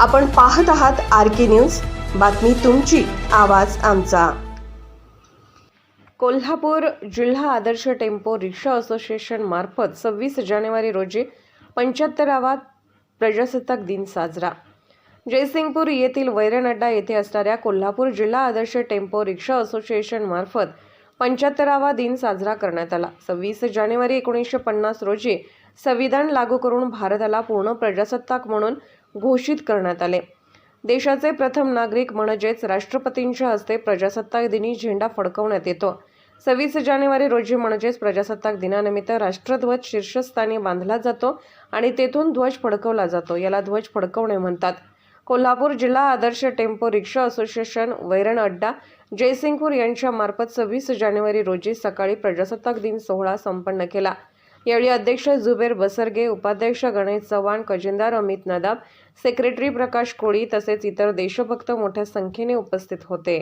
आपण पाहत आहात आर के न्यूज. बातमी तुमची आवाज आमचा. कोल्हापूर जिल्हा आदर्श टेम्पो रिक्षा असोसिएशन मार्फत सव्वीस जानेवारी रोजी पंच्याहत्तरावा प्रजासत्ताक दिन साजरा. जयसिंगपूर येथील वैरण अड्डा येथे असणाऱ्या कोल्हापूर जिल्हा आदर्श टेम्पो रिक्षा असोसिएशन मार्फत पंच्याहत्तरावा दिन साजरा करण्यात आला. सव्वीस जानेवारी एकोणीसशे पन्नास रोजी संविधान लागू करून भारताला पूर्ण प्रजासत्ताक म्हणून घोषित करण्यात आले. देशाचे प्रथम नागरिक म्हणजेच राष्ट्रपतींच्या हस्ते प्रजासत्ताक दिनी झेंडा फडकवण्यात येतो. सव्वीस जानेवारी रोजी म्हणजेच प्रजासत्ताक दिनानिमित्त राष्ट्रध्वज शीर्षस्थानी बांधला जातो आणि तेथून ध्वज फडकवला जातो. याला ध्वज फडकवणे म्हणतात. कोल्हापूर जिल्हा आदर्श टेम्पो रिक्षा असोसिएशन वैरण अड्डा जयसिंगपूर यांच्यामार्फत सव्वीस जानेवारी रोजी सकाळी प्रजासत्ताक दिन सोहळा संपन्न केला. यावेळी अध्यक्ष जुबेर बसरगे उपाध्यक्ष गणेश चव्हाण खजिनदार अमित नदाब सेक्रेटरी प्रकाश कोळी तसेच इतर देशभक्त मोठ्या संख्येने उपस्थित होते.